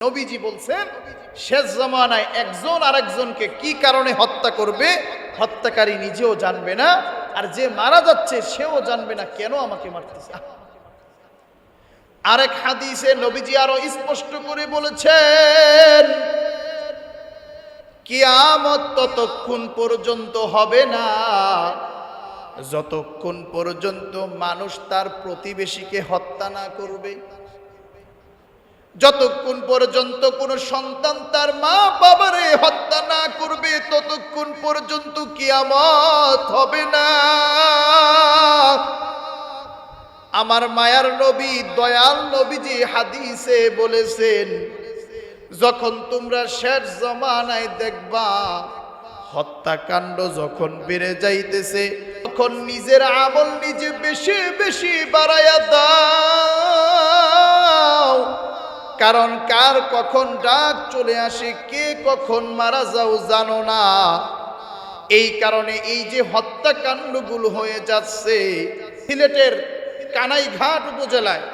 নবীজি বলছেন, শেষ জমানায় একজন আরেকজনকে কি কারণে হত্যা করবে? হত্যাকারী নিজেও জানবে না। আর যে মারা যাচ্ছে, সেও জানবে না, কেন আমাকে মারতেছে? আরেক হাদিসে নবীজি আরও স্পষ্ট করে বলেছেন, কিয়ামত ততক্ষণ পর্যন্ত হবে না। যতক্ষণ পর্যন্ত মানুষ তার প্রতিবেশীকে হত্যা না করবে যতক্ষণ পর্যন্ত কোনো সন্তান তার মা বাবারে হত্যা না করবে, ততক্ষণ পর্যন্ত কিয়ামত হবে না। আমার মায়ার নবী, দয়াল নবীজি হাদিসে বলেছেন, যখন তোমরা শেষ জমানায় দেখবা, হত্যাকাণ্ড যখন বেড়ে যাইতেছে, তখন নিজের আমল নিজে বেশি বেশি বাড়াইয়া দাও। কারণ কার কখন ডাক চলে আসে, কে কখন মারা যাও জানো না। এই কারণে এই যে হত্যাকাণ্ডগুলো হয়ে যাচ্ছে, সিলেটের কানাইঘাট উপজেলায়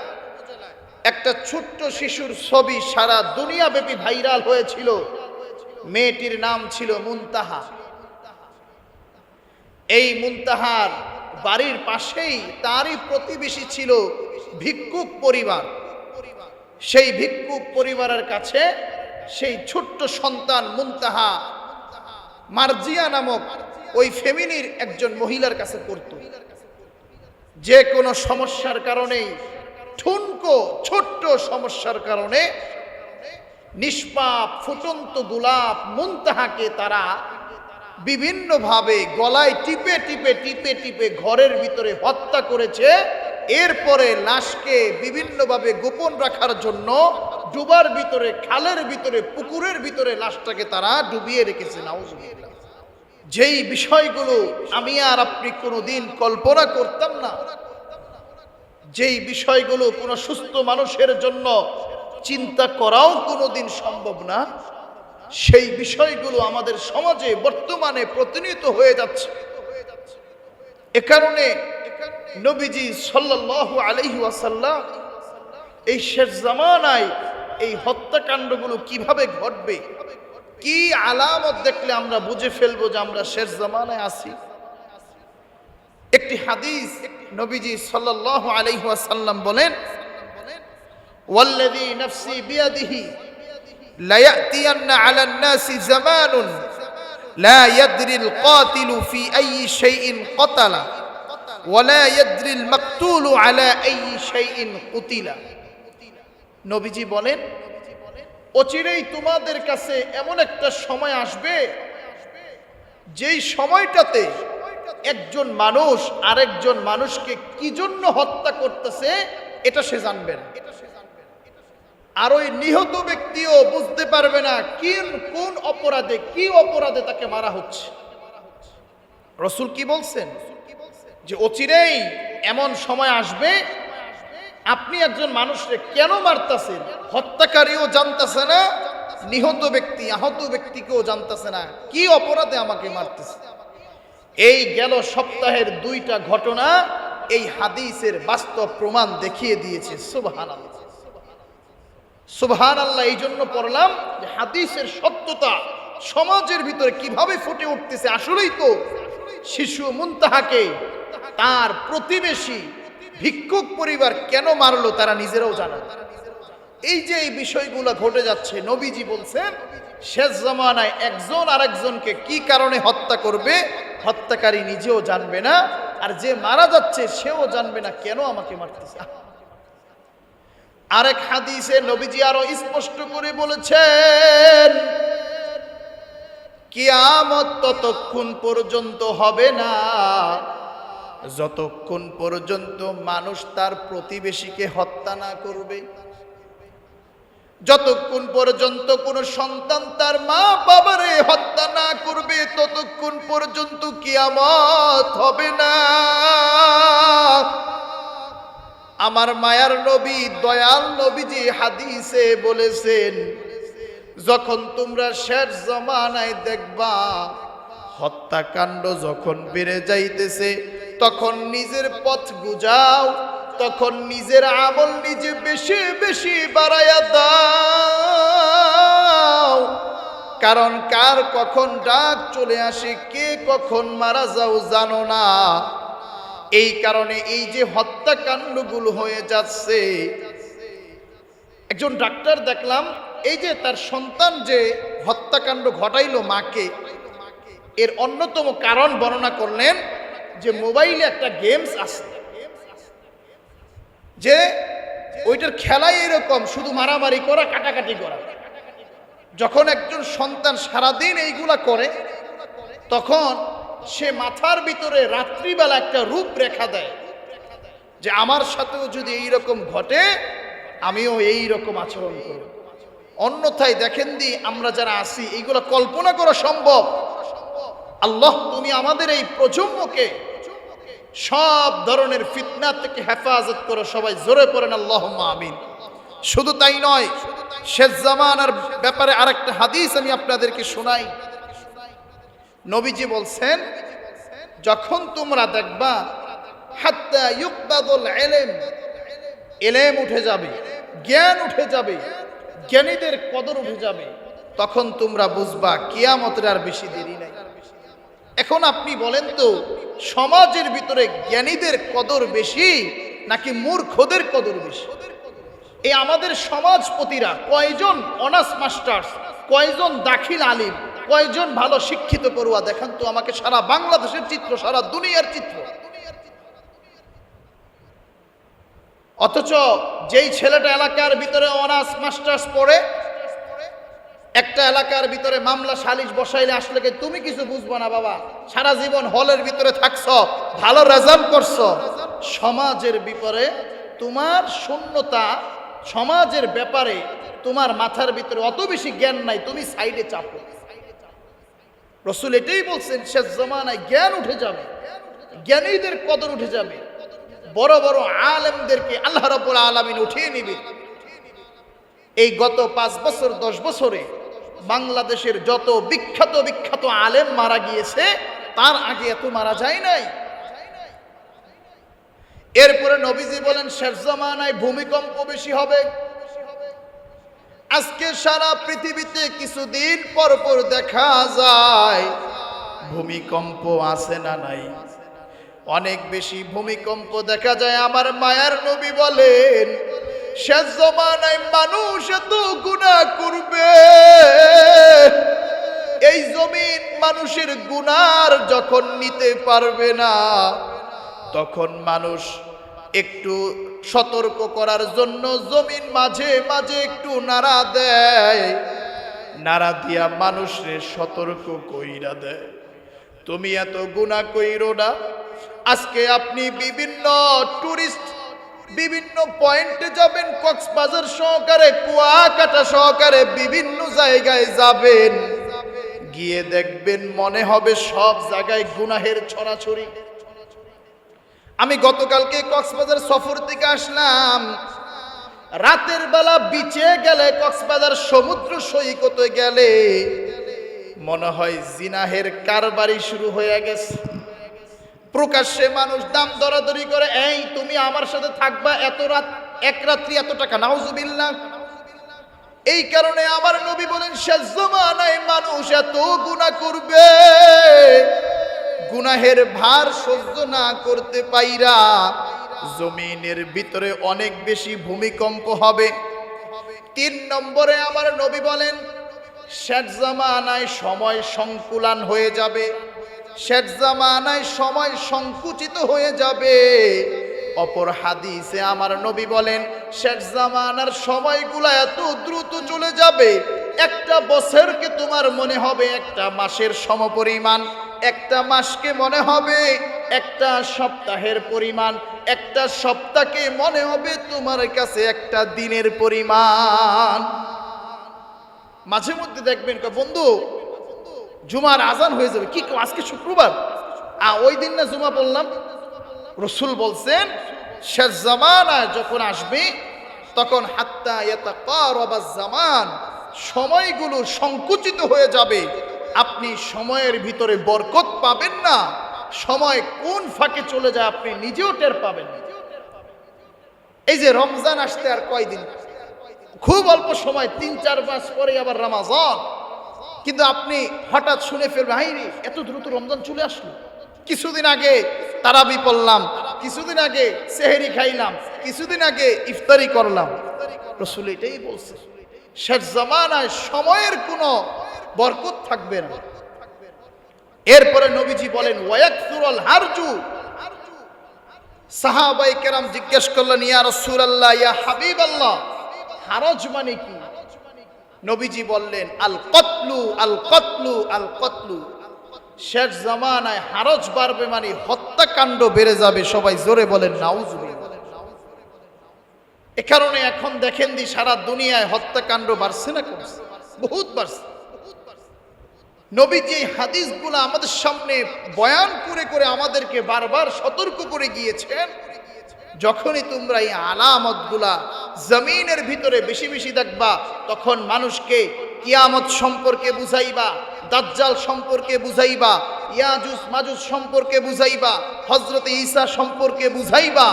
একটা ছোট্ট শিশুর ছবি সারা দুনিয়াব্যাপী ভাইরাল হয়েছিল। মেয়েটির নাম ছিল মুনতাহা। এই মুনতাহার বাড়ির পাশেই তারই প্রতিবেশী ছিল ভিক্ষুক পরিবার। সেই ভিক্ষুক পরিবারের কাছে সেই ছোট্ট সন্তান মুনতাহা, মার্জিয়া নামক ওই ফ্যামিলির একজন মহিলার কাছে পড়ত। যে কোনো সমস্যার কারণেই, ঠুনকো ছোট্ট সমস্যার কারণে নিষ্পাপ, ফুটন্ত গোলাপ মুনতাহাকে তারা বিভিন্নভাবে গলায় টিপে টিপে টিপে টিপে ঘরের ভিতরে হত্যা করেছে। এরপরে লাশকে বিভিন্নভাবে গোপন রাখার জন্য ডুবার ভিতরে, খালের ভিতরে, পুকুরের ভিতরে লাশটাকে তারা ডুবিয়ে রেখেছে, নাউজুবিল্লাহ। যেই বিষয়গুলো আমি আর আপনি কোনোদিন কল্পনা করতাম না, যেই বিষয়গুলো কোনো সুস্থ মানুষের জন্য চিন্তা করাও কোনোদিন সম্ভব না, সেই বিষয়গুলো আমাদের সমাজে বর্তমানে প্রতিনিয়ত হয়ে যাচ্ছে। এ কারণে নবীজি সাল্লাল্লাহু আলাইহি ওয়াসাল্লাম এই শেষ জামানায় এই হত্যাকাণ্ডগুলো কীভাবে ঘটবে? কি আলামত দেখলে আমরা বুঝে ফেলব যে আমরা শেষ জামানায় আছি? একটি হাদিস নবীজি সাল্লাল্লাহু আলাইহি ওয়াসাল্লাম বলেন নাফসি বিয়াদিহি লা ইয়াতিয়ান্না আলান নাসি জামানুন, লা ইয়াদরিল কাতিলু ফি আইয়ি শাইইন কাতালা। ওয়ালা ইয়াদরিল মাকতুলু আলা আইয়ি শাইইন কুতিলা। নবীজি বলেন, অচিরেই তোমাদের কাছে এমন একটা সময় আসবে, যেই সময়টাতে একজন মানুষ আরেকজন মানুষকে কি জন্য হত্যা করতেছে, এটা সে জানবে না। আর ওই নিহত ব্যক্তিও বুঝতে পারবে না কি কোন অপরাধে, কি অপরাধে তাকে মারা হচ্ছে। রসুল কি বলছেন? যে অচিরেই এমন সময় আসবে, আপনি একজন মানুষকে কেন মারতেছেন? হত্যাকারীও জানতেছে না, নিহত ব্যক্তি, আহত ব্যক্তিকেও জানতেছে না। কি অপরাধে আমাকে মারতেছে? এই গেল সপ্তাহের দুইটা ঘটনা, এই হাদিসের বাস্তব প্রমাণ দেখিয়ে দিয়েছে। সুবহান সুবহান আল্লাহ এই জন্য পড়লাম যে হাদিসের সত্যতা সমাজের ভিতরে কীভাবে ফুটে উঠতেছে আসলেই তো শিশু মুনতাহাকে তার প্রতিবেশী ভিক্ষুক পরিবার কেন মারলো তারা নিজেরাও জানে। এই যে এই বিষয়গুলো ঘটে যাচ্ছে, নবীজি বলছেন, শেষ জমানায় একজন আরেকজনকে কি কারণে হত্যা করবে, হত্যাকারী নিজেও জানবে না, আর যে মারা যাচ্ছে সেও জানবে না, কেন আমাকে মারতেছে আরেক হাদিসে নবীজি আরও স্পষ্ট করে বলেছেন, কিয়ামত ততক্ষণ পর্যন্ত হবে না যতক্ষণ পর্যন্ত মানুষ তার প্রতিবেশীকে হত্যা না করবে, যতক্ষণ পর্যন্ত কোনো সন্তান তার মা বাবারে হত্যা না করবে, ততক্ষণ পর্যন্ত কিয়ামত হবে না। আমার মায়ার নবী, দয়াল নবীজি হাদিসে বলেছেন, যখন তোমরা শেষ জমানায় দেখবা, হত্যাকাণ্ড যখন বেড়ে যাইতেছে তখন নিজের পথ গুজাও, তখন নিজের আমল নিজে বেশি বেশি বাড়াইয়া দাও। কারণ কার কখন ডাক চলে আসে, কে কখন মারা যাও জানো না। এই কারণে এই যে হত্যাকাণ্ডগুলো হয়ে যাচ্ছে, একজন ডাক্তার দেখলাম, এই যে তার সন্তান যে হত্যাকাণ্ড ঘটাইলো মাকে, এর অন্যতম কারণ বর্ণনা করলেন যে মোবাইলে একটা গেমস আছে, যে ওইটার খেলাই এরকম, শুধু মারামারি করা, কাটাকাটি করা। যখন একজন সন্তান সারাদিন এইগুলা করে, তখন সে মাথার ভিতরে রাত্রিবেলা একটা রূপ রেখা দেয়, যে আমার সাথেও যদি এই রকম ঘটে, আমিও এই রকম আচরণ করব। অন্যথায় দেখেন দি, আমরা যারা আছি, এইগুলো কল্পনা করা সম্ভব। আল্লাহ, তুমি আমাদের এই প্রজন্মকে সব ধরনের ফিতনা থেকে হেফাজত করো, সবাই জোরে পড়েন আল্লাহ আমিন। শুধু তাই নয়, শেষ জামানার ব্যাপারে আরেকটা হাদিস আমি আপনাদেরকে শোনাই। নবীজি বলছেন, যখন তোমরা দেখবা এলেম এলেম উঠে যাবে, জ্ঞান উঠে যাবে, জ্ঞানীদের কদর উঠে যাবে, তখন তোমরা বুঝবা কিয়ামতের আর বেশি দেরি নাই। এখন আপনি বলেন তো, সমাজের ভিতরে জ্ঞানীদের কদর বেশি নাকি মূর্খদের কদর বেশি? এই আমাদের সমাজপতিরা কয়জন অনার্স মাস্টার্স কয়জন দাখিল আলিম, কয়জন ভালো শিক্ষিত পড়ুয়া, দেখান তো আমাকে সারা বাংলাদেশের চিত্র, সারা দুনিয়ার চিত্র। অথচ যেই ছেলেটা এলাকার ভিতরে অনার্স মাস্টার্স পড়ে একটা এলাকার ভিতরে মামলা সালিশ বসাইলে আসলে তুমি কিছু বুঝব না বাবা? সারা জীবন হলের ভিতরে থাকছ, ভালো রেজাল্ট করছ। সমাজের বিপরে তোমার শূন্যতা, সমাজের ব্যাপারে তোমার মাথার ভিতরে অত বেশি জ্ঞান নাই, তুমি সাইডে চাপো। রসুল এটাই বলছেন, শেষ জমানায় জ্ঞান উঠে যাবে। জ্ঞানীদের কদর উঠে যাবে। বড় বড় আলেমদেরকে আল্লাহ রব্বুল আলমিন উঠিয়ে নিবে। এই গত পাঁচ বছর, দশ বছরে বাংলাদেশের যত বিখ্যাত বিখ্যাত আলেম মারা গিয়েছে, তার আগে এত মারা যায় নাই। এরপরে নবীজি বলেন, শেষ জমানায় ভূমিকম্প বেশি হবে। আজকে সারা পৃথিবীতে কিছুদিন পর পর দেখা যায়, ভূমিকম্প আছে না নাই। অনেক বেশি ভূমিকম্প দেখা যায়। আমার মায়ার নবী বলেন শেষ জমানায় মানুষ এত গুণা করবে। এই জমিন মানুষের গুনার যখন নিতে পারবে না, তখন মানুষ একটু সতর্ক করার জন্য জমিন মাঝে মাঝে একটু নাড়া দেয়। নাড়া দিয়া মানুষের সতর্ক কইরা দেয়। তুমি এত গুণা কইরো না। আজকে আপনি বিভিন্ন টুরিস্ট বিভিন্ন পয়েন্টে যাবেন, কক্সবাজার সহকারে, কুয়াকাটা সহকারে, বিভিন্ন জায়গায় যাবেন। গিয়ে দেখবেন মনে হবে সব জায়গায় গুনাহের ছড়াছড়ি। আমি গতকালকে কক্সবাজার সফর থেকে আসলাম। রাতের বেলা বিচে গেলে কক্সবাজার সমুদ্র সৈকতে গেলে মনে হয় জিনাহের কারবারি শুরু হয়ে গেছে। প্রকাশ্যে মানুষ দাম দরাদরি করে, এই, তুমি আমার সাথে থাকবা এত রাত, এক রাত্রি এত টাকা, নাউজুবিল্লাহ। এই কারণে আমার নবী বলেন শেষ মানুষ এত গুণা করবে, গুনাহের ভার সহ্য না করতে পাইরা জমিনের ভিতরে অনেক বেশি ভূমিকম্প হবে। তিন নম্বরে আমার নবী বলেন, শেষ জামানায় সময় সংকুলান হয়ে যাবে। শেষ জামানায় সময় সংকুচিত হয়ে যাবে। অপর হাদিসে আমার নবী বলেন, শেষ জামানার সময়গুলো এত দ্রুত চলে যাবে, একটা বছরকে তোমার মনে হবে একটা মাসের সমপরিমাণ, একটা মাসকে মনে হবে একটা সপ্তাহের পরিমাণ, একটা সপ্তাহকে মনে হবে তোমার কাছে একটা দিনের পরিমাণ। মাঝে মধ্যে দেখবেন বন্ধু জুমার আজান হয়ে যাবে। কি আজকে শুক্রবার। আ, ওই দিন না জুমা বললাম। রসুল বলছেন, শেষ জামানায় যখন আসবে, তখন হাত্তা জামান, সময়গুলো সংকুচিত হয়ে যাবে। আপনি সময়ের ভিতরে বরকত পাবেন না। সময় কোন ফাঁকে চলে যায় আপনি নিজেও টের পাবেন। এই যে রমজান আসতে আর কয়দিন? খুব অল্প সময়, তিন, চার মাস পরে আবার রমাজান। কিন্তু আপনি হঠাৎ শুনে ফেলবেন হাই রে এত দ্রুত রমজান চলে আসলো। কিছুদিন আগে তারাবি পড়লাম, কিছুদিন আগে সেহেরি খাইলাম, কিছুদিন আগে ইফতারি করলাম। রসুল এটাই বলছে, শেষ জামানায় সময়ের কোনো বরকত থাকবে না। এরপরে নবীজি বলেন ওয়াকসুরল হারজু। সাহাবাই কেরাম জিজ্ঞেস করলেন, ইয়া রসুল আল্লাহ ইয়া হাবিব আল্লাহ হারজ মানে কি? নবীজি বললেন, আল কতলু আল কতলু আল কতলু। শেষ জামানায় হারজ বাড়বে মানে হত্যাকাণ্ড বেড়ে যাবে, সবাই জোরে বলেন, নাউজুবিল্লাহ। এ কারণে এখন দেখেন দি, সারা দুনিয়ায় হত্যাকাণ্ড বাড়ছে না কমছে, বহুত বাড়ছে। নবীজি হাদিসগুলো আমাদের সামনে বয়ান করে করে আমাদেরকে বারবার সতর্ক করে গিয়েছেন। যখনই তোমরা এই আলামতগুলা জমিনের ভিতরে বেশি বেশি দেখবা, তখন মানুষকে কিয়ামত সম্পর্কে বুঝাইবা, দাজ্জাল সম্পর্কে বুঝাইবা, ইয়াজুস মাজুস সম্পর্কে বুঝাইবা হজরত ঈসা সম্পর্কে বুঝাইবা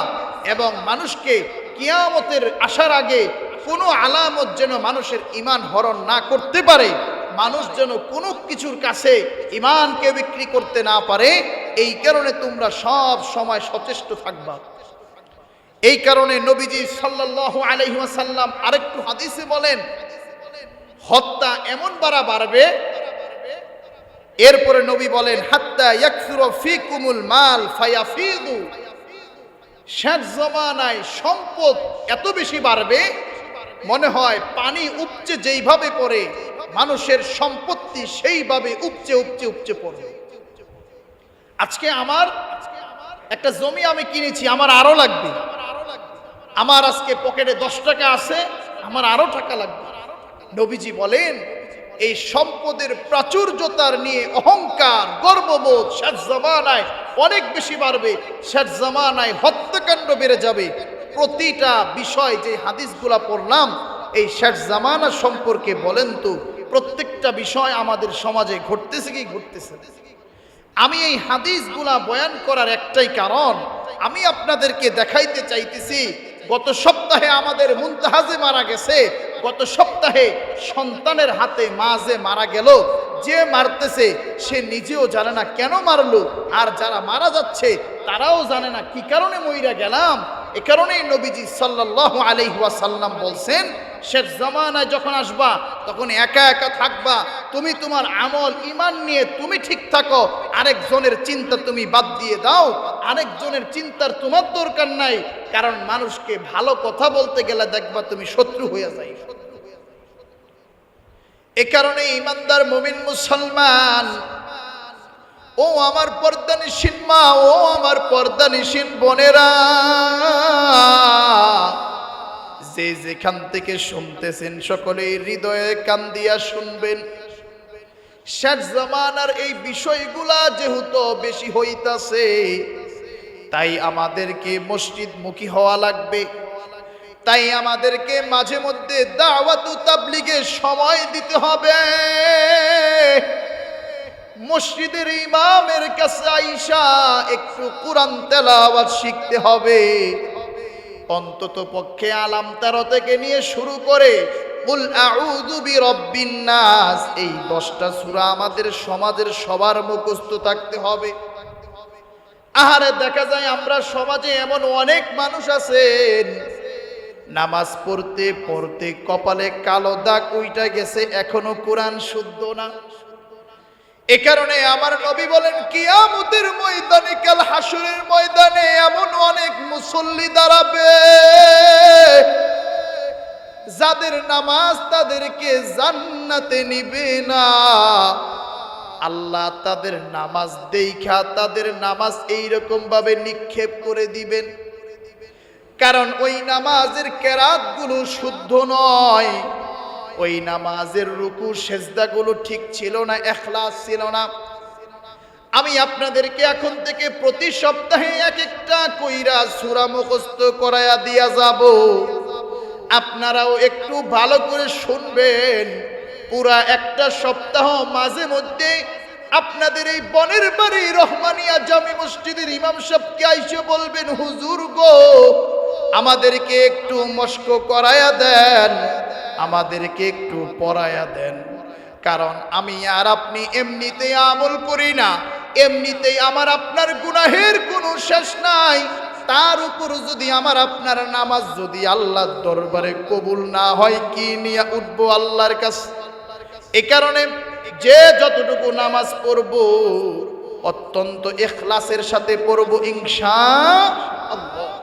এবং মানুষকে কিয়ামতের আসার আগে কোনো আলামত যেন মানুষের ইমান হরণ না করতে পারে, মানুষ যেন কোনো কিছুর কাছে ইমানকে বিক্রি করতে না পারে, এই কারণে তোমরা সব সময় সচেষ্ট থাকবা। এই কারণে নবীজি সাল্লাল্লাহু আলাইহি ওয়াসাল্লাম আরেকটু হাদিসে বলেন, হত্যা এমন বাড়া বাড়বে, এরপরে নবী বলেন, হাত্তা ইয়াকসুরু ফিকুমুল মাল ফায়াফিদু। শেষ জমানায় সম্পদ এত বেশি বাড়বে, মনে হয় পানি উপচে যেইভাবে পড়ে, মানুষের সম্পত্তি সেইভাবে উপচে উপচে উপচে পড়বে। আজকে আমার একটা জমি আমি কিনেছি, আমার আরও লাগবে। আমার আজকে পকেটে দশ টাকা আছে, আমার আরও টাকা লাগবে। নবীজি বলেন, এই সম্পদের প্রাচুর্যতার নিয়ে অহংকার, গর্ববোধ শেষ জামানায় অনেক বেশি বাড়বে, শেষ জামানায় হত্যাকাণ্ড বেড়ে যাবে। প্রতিটা বিষয় যে হাদিসগুলা পড়লাম, এই শেষ জামানা সম্পর্কে বলেন তো, প্রত্যেকটা বিষয় আমাদের সমাজে ঘটতেছে কি ঘটতেছে আমি এই হাদিসগুলা বয়ান করার একটাই কারণ, আমি আপনাদেরকে দেখাইতে চাইতেছি গত সপ্তাহে আমাদের মুনতাহাজে মারা গেছে, গত সপ্তাহে সন্তানের হাতে মা যে মারা গেল, যে মারতেছে, সে নিজেও জানে না কেন মারলো, আর যারা মারা যাচ্ছে, তারাও জানে না কি কারণে মইরা গেলাম। এ কারণেই নবীজি সাল্লাহ আলাইহি ওয়াসাল্লাম বলছেন শেষ জামানায় যখন আসবা, তখন একা একা থাকবা। তুমি তোমার আমল ইমান নিয়ে তুমি ঠিক থাকো। আরেকজনের চিন্তা তুমি বাদ দিয়ে দাও। আরেকজনের চিন্তার তোমার দরকার নাই। কারণ মানুষকে ভালো কথা বলতে গেলে দেখবা তুমি শত্রু হয়ে যাই। এ কারণে ইমানদার মুমিন মুসলমান, ও আমার পর্দানিসীন মা, ও আমার পর্দানিসীন বোনেরা যে যেখান থেকে শুনতেছেন সকলে হৃদয়ে কান দিয়া শুনবেন। শেষ জামানার এই বিষয়গুলা যেহেতু বেশি হইতাছে, তাই আমাদেরকে মসজিদ মুখী হওয়া লাগবে। তাই আমাদেরকে মাঝে মধ্যে দাওয়াতু সময় দিতে হবে। মসজিদের ইমামের কাছে আইসা একটু কোরআন তেলাওয়াত শিখতে হবে। অন্তত পক্ষে আলাম তেরো থেকে নিয়ে শুরু করে এই দশটা সূরা আমাদের সমাজের সবার মুখস্থ থাকতে হবে। আহারে, দেখা যায় আমরা সমাজে এমন অনেক মানুষ আছেন, নামাজ পড়তে পড়তে কপালে কালো দাগ উইটা গেছে, এখনও কোরআন শুদ্ধ না। এ কারণে আমার নবী বলেন, কিয়ামতের ময়দানে, কাল হাসুরের ময়দানে এমন অনেক মুসল্লি দাঁড়াবে। যাদের নামাজ তাদেরকে জান্নাতে নিবে না। আল্লাহ তাদের নামাজ দেখা তাদের নামাজ এইরকম ভাবে নিক্ষেপ করে দিবেন। কারণ ওই নামাজের কেরাতগুলো শুদ্ধ নয়। ওই নামাজের রুকু, সেজদাগুলো ঠিক ছিল না, এখলাস ছিল না। আমি আপনাদেরকে এখন থেকে প্রতি সপ্তাহে এক একটা কইরা সুরা মুখস্থ করায়া দিয়া যাব। আপনারাও একটু ভালো করে শুনবেন। পুরা একটা সপ্তাহ মাঝে মধ্যে আপনাদের এই বনের বাড়ি রহমানিয়া জামি মসজিদের ইমাম সাহেবকে আইসে বলবেন, হুজুর গো, আমাদেরকে একটু মস্ক করায়া দেন। আমাদেরকে একটু পড়ায়া দেন। কারণ আমি আর আপনি এমনিতে আমল করি না এমনিতেই আমার আপনার গুনাহের কোনো শেষ নাই। তার উপর যদি আমার আপনার নামাজ যদি আল্লাহর দরবারে কবুল না হয়, কি নিয়ে উঠব আল্লাহর কাছে? এ কারণে যে যতটুকু নামাজ পড়ব, অত্যন্ত এখলাসের সাথে পড়ব ইনশা আল্লাহ।